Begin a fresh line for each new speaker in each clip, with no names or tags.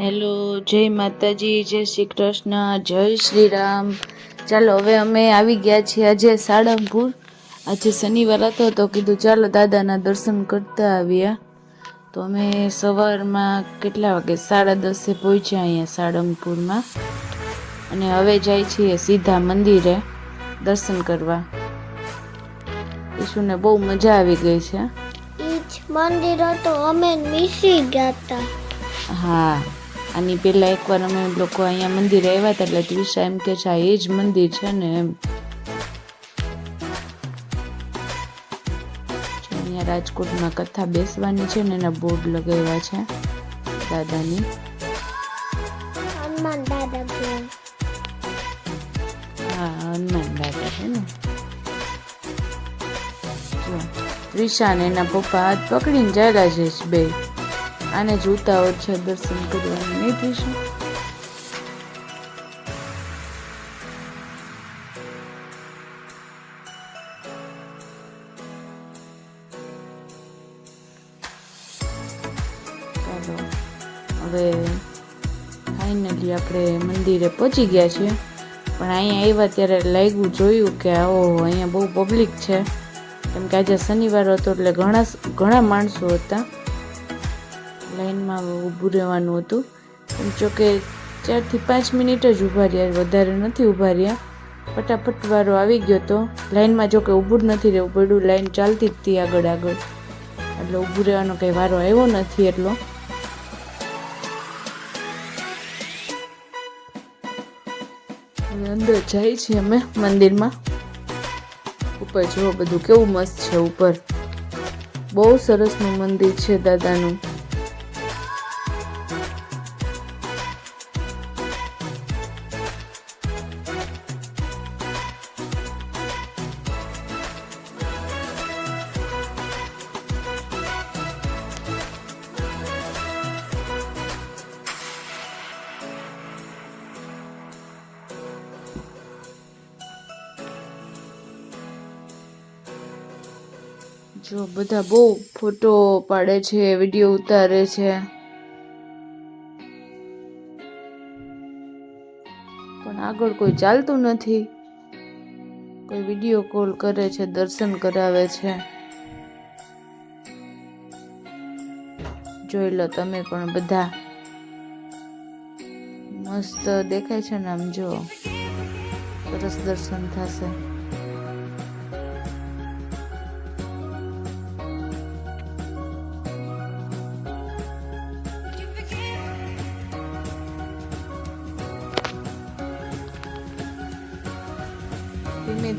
Hello જય માતાજી જય શ્રી કૃષ્ણ જય શ્રી રામ. ચાલો હવે અમે આવી ગયા છીએ આજે સાળંગપુર. આજે શનિવાર હતો તો કીધું ચાલો દાદાના દર્શન કરતા આવ્યા તો અમે સવારમાં કેટલા વાગે? સાડા દસે પહોંચ્યા અહીંયા સાળંગપુરમાં. અને હવે જાય છીએ સીધા મંદિરે દર્શન કરવા. ઈશુને બહુ મજા આવી ગઈ છે.
મંદિર હતો અમે મિસી ગયા હતા.
હા. આની પહેલાં એકવાર અમે લોકો અહીંયા મંદિરે આવ્યા હતા એટલે ત્રિષા એમ કે છે એ જ મંદિર છે ને એમ. અહીંયા રાજકોટમાં કથા બેસવાની છે ને એના બોર્ડ લગાવ્યા છે દાદાની.
હનુમાન દાદા
હા હનુમાન દાદા છે ને. ત્રિષા ને એના પપ્પા હાથ પકડીને ચાલ્યા છે બે. આને જ ઉતાવળ છે, દર્શન કરવાનું નહીં થઈશું હવે ફાઇનલી આપણે મંદિરે પહોંચી ગયા છીએ. પણ અહીંયા આવ્યા ત્યારે લાગ્યું, જોયું કે આવો, અહીંયા બહુ પબ્લિક છે. કેમ કે આજે શનિવાર હતો એટલે ઘણા ઘણા માણસો હતા. લાઈનમાં ઊભું રહેવાનું હતું. જોકે ચારથી પાંચ મિનિટ જ ઊભા રહ્યા, વધારે નથી ઊભા રહ્યા. ફટાફટ વારો આવી ગયો તો લાઈનમાં જોકે ઊભું જ નથી રહેવું પડ્યું લાઇન ચાલતી જ હતી આગળ આગળ. એટલે ઊભું રહેવાનો કંઈ વારો આવ્યો નથી એટલો. અંદર જાય છીએ અમે મંદિરમાં. ઉપર જુઓ, બધું કેવું મસ્ત છે ઉપર. બહુ સરસનું મંદિર છે દાદાનું. જો બધા બહુ ફોટો પાડે છે, વીડિયો ઉતારે છે. પણ આગળ કોઈ ચાલતું નથી. કોઈ વીડિયો કોલ કરે છે, દર્શન કરાવે છે. જોઈ લો તમે પણ બધા. મસ્ત દેખાય છે ને આમ જો. સરસ દર્શન થશે.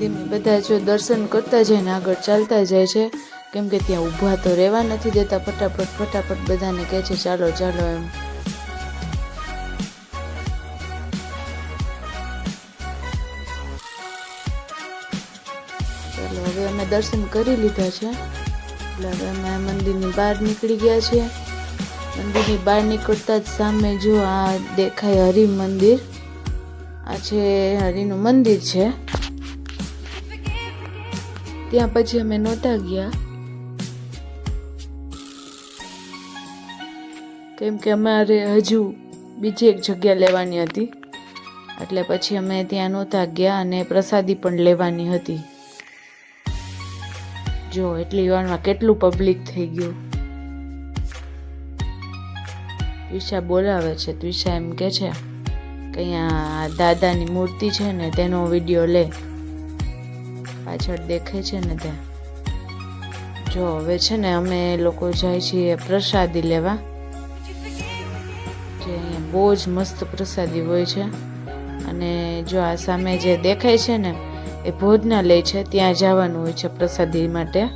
ધીમે બધા જો દર્શન કરતા જઈને આગળ ચાલતા જાય છે, કેમ કે ત્યાં ઊભા તો રહેવા નથી દેતા, ફટાફટ ફટાફટ બધાને કહે છે, ચાલો ચાલો એમ. ચાલો, હવે અમે દર્શન કરી લીધા છે. એટલે હવે અમે મંદિરની બહાર નીકળી ગયા છીએ. મંદિરની બહાર નીકળતા જ સામે જો આ દેખાય હરિ મંદિર. આ છે હરિનું મંદિર છે. ત્યાં પછી અમે નહોતા ગયા. કેમ કે અમારે હજુ બીજી એક જગ્યા લેવાની હતી. એટલે પછી અમે ત્યાં નહોતા ગયા અને પ્રસાદી પણ લેવાની હતી. જો, એટલી વારમાં કેટલું પબ્લિક થઈ ગયું. ત્વિષા બોલાવે છે. ત્વિષા એમ કે છે કે અહીંયા દાદાની મૂર્તિ છે ને, તેનો વીડિયો લે. પાછળ દેખાય છે ને ત્યાં. જો હવે છે ને અમે લોકો જાય છીએ પ્રસાદી લેવા. જે અહીંયા બહુ જ મસ્ત પ્રસાદી હોય છે. અને જો આ સામે જે દેખાય છે ને, એ ભોજનાલય છે, ત્યાં જવાનું હોય છે પ્રસાદી માટે.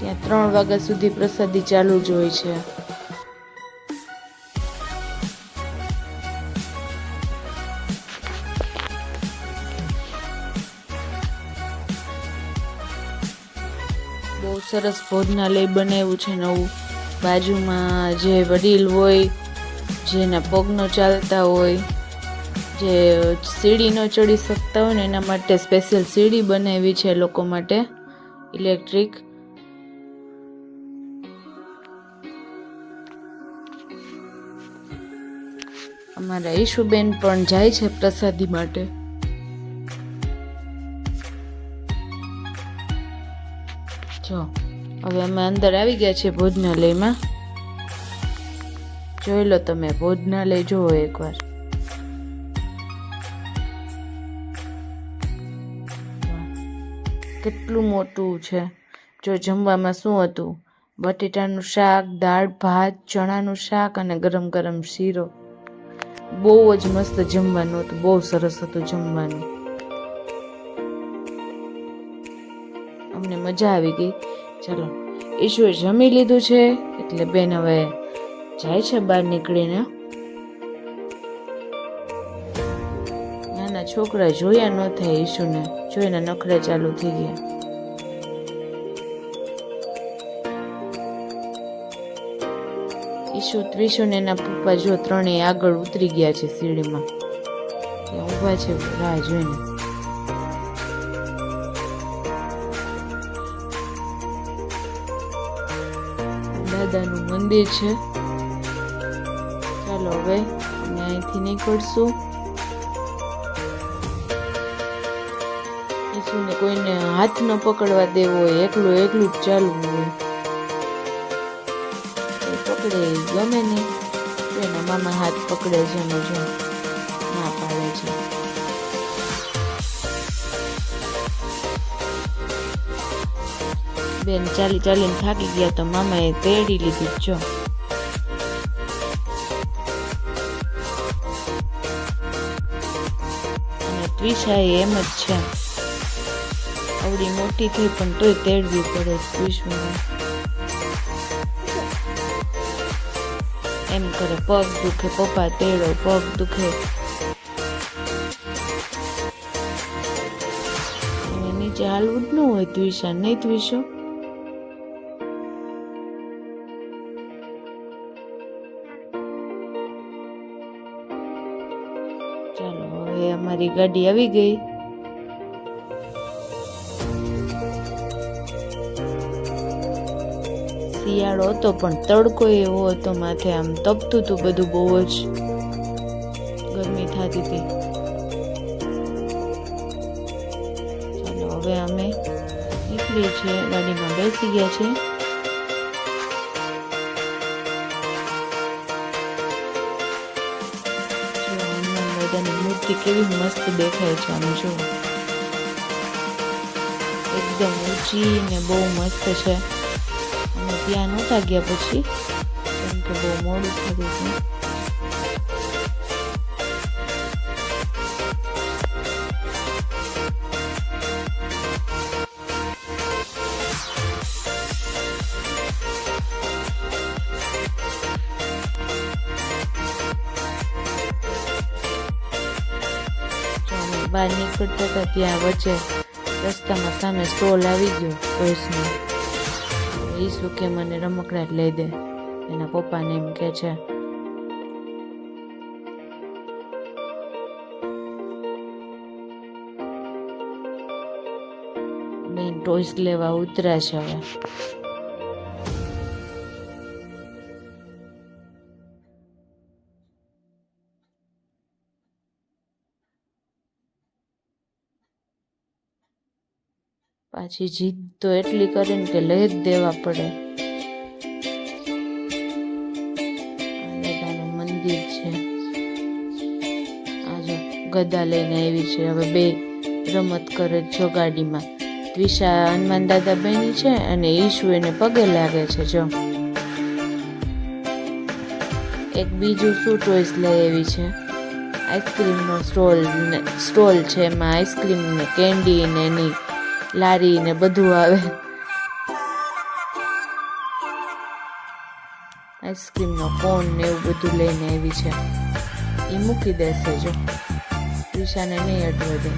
ત્યાં ત્રણ વાગ્યા સુધી પ્રસાદી ચાલુ જ હોય છે. સરસ ભોજનાલય બનાવ્યું છે નવું. બાજુમાં જે વડીલ હોય, જેના પગનો ચાલતા હોય, જે સીડી ન ચડી શકતા હોય ને એના માટે સ્પેશિયલ સીડી બનાવી છે લોકો માટે. ઇલેક્ટ્રિક અમારા ઈશુબેન પણ જાય છે પ્રસાદી માટે. જો. હવે અમે અંદર આવી ગયા છીએ ભોજનાલયમાં. જોઈ લો તમે, ભોજનાલય જુઓ એકવાર. કેટલું મોટું છે. જો જમવામાં શું હતું? બટેટાનું શાક, દાળ, ભાત, ચણાનું શાક અને ગરમ ગરમ શીરો. બહુ જ મસ્ત જમવાનું હતું, બહુ સરસ હતું જમવાનું. અમને મજા આવી ગઈ. ચલો. ઈશુએ જમી લીધું છે, એટલે બેન હવે જાય છે બહાર નીકળીને. નાના છોકરા જોયા ન થાય ઈશુને. જોઈને નખરે ચાલુ થઈ ગયા. ઈશુ ત્રીસુ ને એના પપ્પા જો ત્રણેય આગળ ઉતરી ગયા છે સીડીમાં. ઊભા છે, રાહ જોઈને. દાદાનું છે. ચાલો હવે અમે અહીંથી નીકળશું. ઈસુને કોઈને હાથ ન પકડવા દેવો હોય, એકલું એકલું જ ચાલવું હોય. પકડે ગમે નહીં. એના મામા હાથ પકડે છે ને જો બેન ચાલી ચાલીને થાકી ગયા તો મામાએ તેડી લીધી જો અને ત્રિષા એ એમ જ છે. આવડી મોટી થઈ પણ તોય તેડવી પડે ત્રિશુને એમ કરે, પગ દુખે, પપ્પા તેડો, પગ દુખે. નીચે હાલવું જ ન હોય ત્વિષા નહીં ત્વિશો ચાલો, હવે અમારી ગાડી આવી ગઈ. શિયાળો હતો પણ તડકો એવો હતો, માથે આમ તપતું હતું બધું બહુ જ. ગરમી થતી હતી. ચાલો, હવે અમે નીકળીએ છીએ ગાડીમાં બેસી ગયા છે હનુમાન મૂર્તિ કેવી મસ્ત દેખાય છે આમ જો એકદમ ઊંચી ને બહુ મસ્ત છે. અને ત્યાં નહોતા ગયા પછી, કેમ કે બહુ મોડું થયું હતું બહાર નીકળતા હતા ત્યાં વચ્ચે રસ્તામાં સામે સ્ટોલ આવી ગયો ટોયસનો ઈસુ કે મને રમકડા જ લઈ દે, એના પપ્પાને એમ કે છે. બેન ટોયસ લેવા ઉતર્યા છે હવે. પાછી જીદ તો એટલી કરીને કે લઈ જ દેવા પડે. મંદિર છે. આ જો ગદા લઈને આવી છે. હવે બે રમત કરે જો ગાડીમાં. દ્વિષા હનુમાન દાદા બની છે અને ઈશુ એને પગે લાગે છે. જો એક બીજું શું ટોયસ લઈ આવી છે. આઈસ્ક્રીમનો સ્ટોલ સ્ટોલ છે એમાં આઈસ્ક્રીમ ને કેન્ડી ને એની લારી ને બધું આવે. આઈસ્ક્રીમનો કોન ને એવું બધું લઈને આવી છે. એ મૂકી દેશે જો. ત્રિશાને નહીં અડવા દે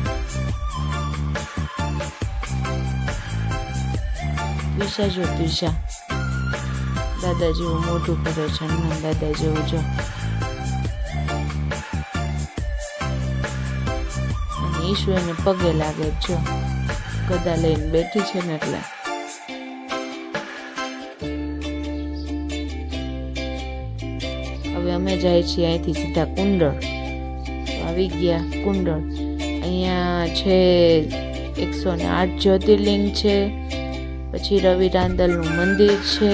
ત્રિશા જો તુષા દાદા જેવું મોટું કરે છે હનુમાન દાદા જેવું જો. અને ઈશુ એને પગે લાગે જો. ગદા લઈને બેઠી છે ને એટલે. હવે અમે જાય છીએ અહીંથી સીધા કુંડળ. આવી ગયા કુંડળ. અહીંયા છે એકસો ને આઠ જ્યોતિર્લિંગ છે, પછી રવિ રાંદલનું મંદિર છે,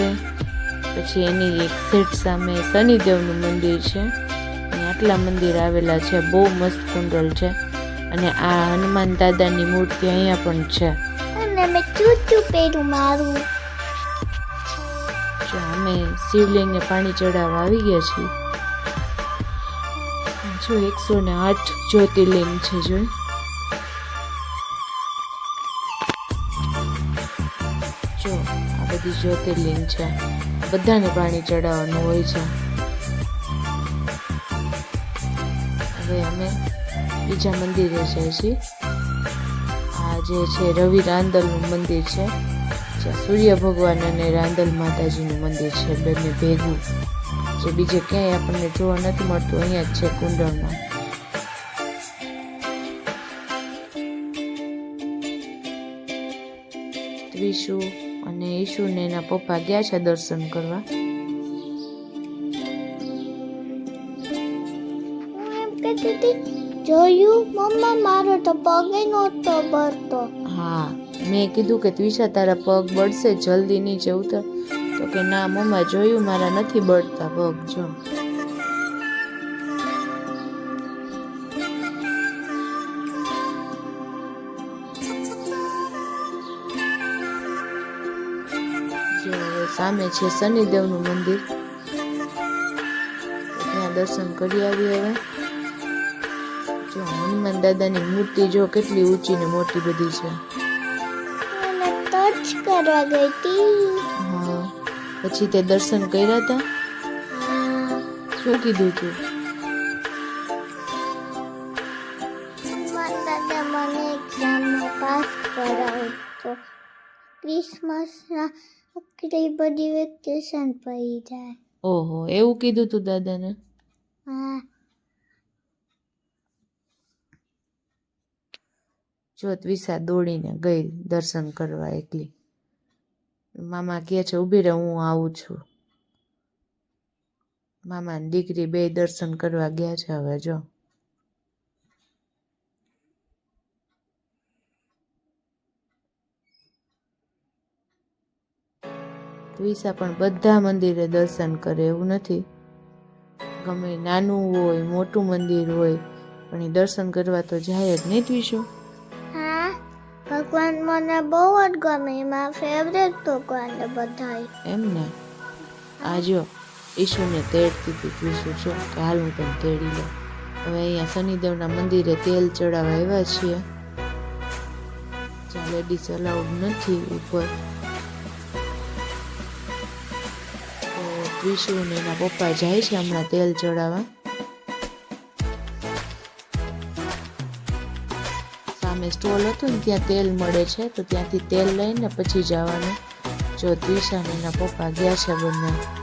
પછી એની એક સીટ સામે શનિદેવનું મંદિર છે. આટલા મંદિર આવેલા છે, બહુ મસ્ત કુંડળ છે. અને આ હનુમાન દાદાની મૂર્તિ અહીંયા પણ છે.
અને મેં ચૂચું પહેર્યું મારું.
જો અમે શિવલિંગને પાણી ચડાવવા આવી ગયા છીએ. જો એકસો ને આઠ જ્યોતિર્લિંગ છે જો. જો આ બધી જ્યોતિર્લિંગ છે. બધાને પાણી ચડાવવાનું હોય છે. હવે અમે બીજા મંદિરે જાય છે. આ જે છે રવિ રાંદલનું મંદિર છે. જ્યાં સૂર્ય ભગવાન અને રાંદલ માતાજીનું મંદિર છે. બંને ભેગું. જે બીજે ક્યાંય આપણને જોવા નથી મળતું, અહીંયા જ છે કુંડળમાં. ત્રિશુ અને ઈશુને એના પપ્પા ગયા છે દર્શન કરવા.
Thank હતી જોયું? મમ્મા, મારો તો પગે નહોતો બળતો.
હા, મેં કીધું કે ત્વિષા તારા પગ બળશે જલ્દી નહીં ઉતર તો. કે ના, મમ્મા, જોયું મારા નથી બળતા પગ, જો. સામે છે શનિદેવનું મંદિર. ત્યાં દર્શન કરી આવીએ હવે. દાદાની મૂર્તિ જો કેટલી ઊંચી ને મોટી બધી છે.
ટચ કરવા ગઈ હતી.
હા પછી તે દર્શન કર્યા હતા શું કીધું તું?
દાદા મને એક્ઝામમાં પાસ કરાવતો. ક્રિસમસના કેટલી બધી વેકેશન પડી જાય.
ઓહો એવું કીધું તું દાદાને?
હા.
જો વિસા દોડીને ગઈ દર્શન કરવા એકલી. મામા કહે છે ઊભી રહે, હું આવું છું. મામાની દીકરી બે દર્શન કરવા ગયા છે, હવે જો. વિસા પણ બધા મંદિરે દર્શન કરે એવું નથી. ગમે નાનું હોય, મોટું મંદિર હોય, પણ એ દર્શન કરવા તો જાય જ નહીં
હા ભગવાન મને બહુ જ ગમે, એમાં ફેવરેટ ભગવાન છે બધાય.
એમ ને આ જો ઈશુને તેડતી હતી પૂછું છું? કે હાલ હું તને તેડી લઉં. હવે અહીંયા શનિદેવના મંદિરે તેલ ચડાવવા આવ્યા છીએ. જ્યાં લેડીઝ અલાઉડ નથી ઉપર. તો ત્રિશુ એના પપ્પા જાય છે હમણાં તેલ ચડાવવા. સામે સ્ટોલ હતો ને, ત્યાં તેલ મળે છે, તો ત્યાંથી તેલ લઈને પછી જવાનું. જો ત્રિશા ને એના પપ્પા ગયા છે બંને.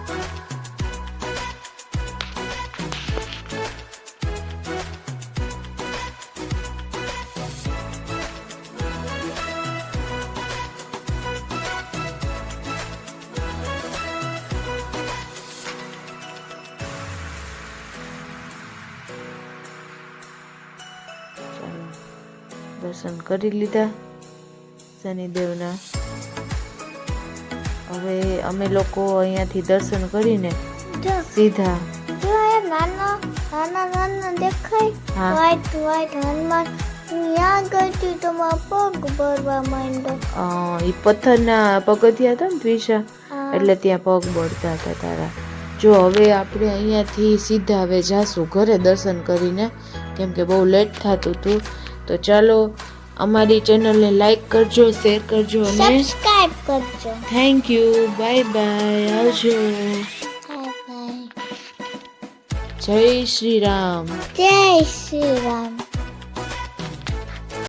દર્શન કરી લીધા શનિદેવના. હવે અમે લોકો અહીંયાથી દર્શન કરીને સીધા.
નાનો નાના નાના દેખાય
હા.
વ્હાઈટ વ્હાઈટ હનુમાન ત્યાં ગઈ તો પગ ભરવા માંડ્યો.
એ પથ્થરના પગથિયા હતા ને ત્વિષા એટલે ત્યાં પગ બળતા હતા તારા. જો હવે આપણે અહીંયાથી સીધા હવે જાશું ઘરે દર્શન કરીને. કેમ કે બહુ લેટ થતું હતું તો ચાલો અમારી ચેનલને લાઈક કરજો શેર કરજો અને
સબસ્ક્રાઇબ કરજો.
થેન્ક યુ બાય બાય આવજો. જય શ્રી રામ.
જય શ્રી રામ.